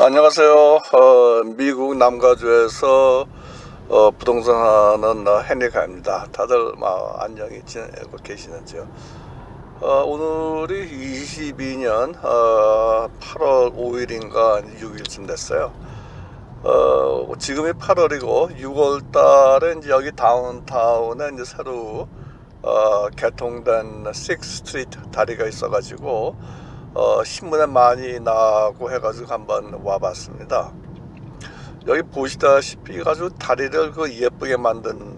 안녕하세요. 어, 미국 남가주에서 어, 부동산 하는 어, 헨리카입니다. 다들 뭐, 안녕히 지내고 계시는지요? 어, 오늘이 22년 어, 8월 5일인가 6일쯤 됐어요. 어, 지금이 8월이고 6월 달에 이제 여기 다운타운에 이제 새로 어, 개통된 6 스트리트 다리가 있어가지고 어, 신문에 많이 나고 해가지고 한번 와봤습니다. 여기 보시다시피 가지고 다리를 그 예쁘게 만든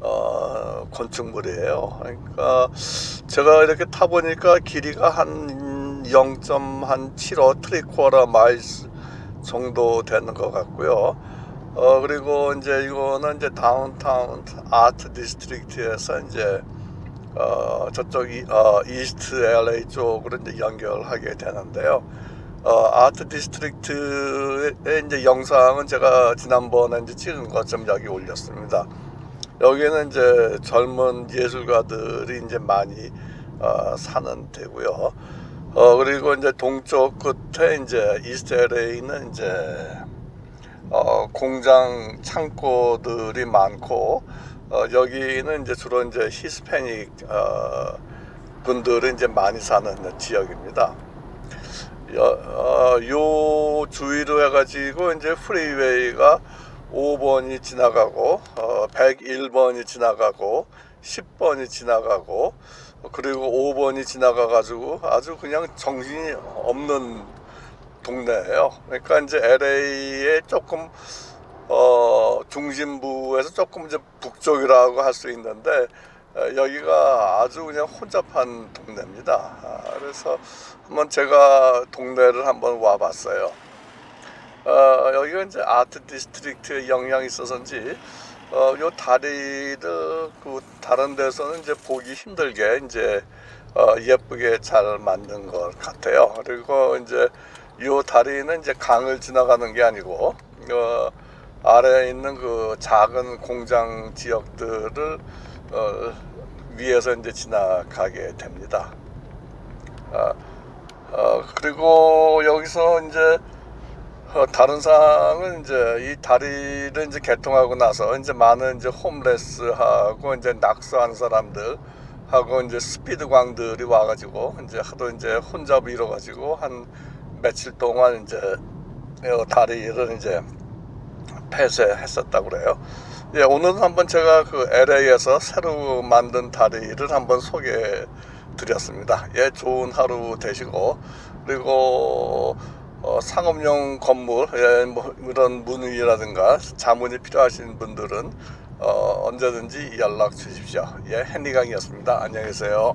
어, 건축물이에요. 그러니까 제가 이렇게 타 보니까 길이가 한 0.75 트리쿼터 마일스 정도 되는 것 같고요. 어 그리고 이제 이거는 이제 다운타운 아트 디스트릭트에서 이제 어 저쪽 이, 어, 이스트 LA 쪽으로 이제 연결하게 되는데요. 어 아트 디스트릭트의 이제 영상은 제가 지난번에 이제 찍은 것 좀 여기 올렸습니다. 여기는 이제 젊은 예술가들이 이제 많이 어, 사는 데고요. 어 그리고 이제 동쪽 끝에 이제 이스트 LA는 이제 어, 공장 창고들이 많고 어, 여기는 이제 주로 이제 히스패닉 어, 분들이 이제 많이 사는 지역입니다. 여, 어, 요 주위로 해가지고 이제 프리웨이가 5번이 지나가고 어, 101번이 지나가고 10번이 지나가고 그리고 5번이 지나가 가지고 아주 그냥 정신이 없는 동네예요. 그러니까 이제 LA의 조금 어 중심부에서 조금 이제 북쪽이라고 할 수 있는데 어, 여기가 아주 그냥 혼잡한 동네입니다. 아, 그래서 한번 제가 동네를 한번 와봤어요. 어, 여기가 이제 아트 디스트릭트의 영향이 있어서인지 어, 요 다리를 그 다른 데서는 이제 보기 힘들게 이제 어, 예쁘게 잘 만든 것 같아요. 그리고 이제 요 다리는 이제 강을 지나가는 게 아니고 어, 아래에 있는 그 작은 공장 지역들을 어, 위에서 이제 지나가게 됩니다. 어, 어, 그리고 여기서 이제 어, 다른 상은 이제 이 다리를 이제 개통하고 나서 이제 많은 이제 홈레스하고 이제 낙서하는 사람들 하고 이제 스피드 광들이 와가지고 이제 하도 이제 혼잡 이뤄가지고 한 며칠 동안 이제 이 다리를 이제 폐쇄했었다고 그래요. 예, 오늘은 한번 제가 그 LA에서 새로 만든 다리를 한번 소개해 드렸습니다. 예, 좋은 하루 되시고 그리고 어, 상업용 건물, 예, 뭐 이런 문의라든가 자문이 필요하신 분들은 어, 언제든지 연락 주십시오. 예, 헨리 강이었습니다. 안녕히 계세요.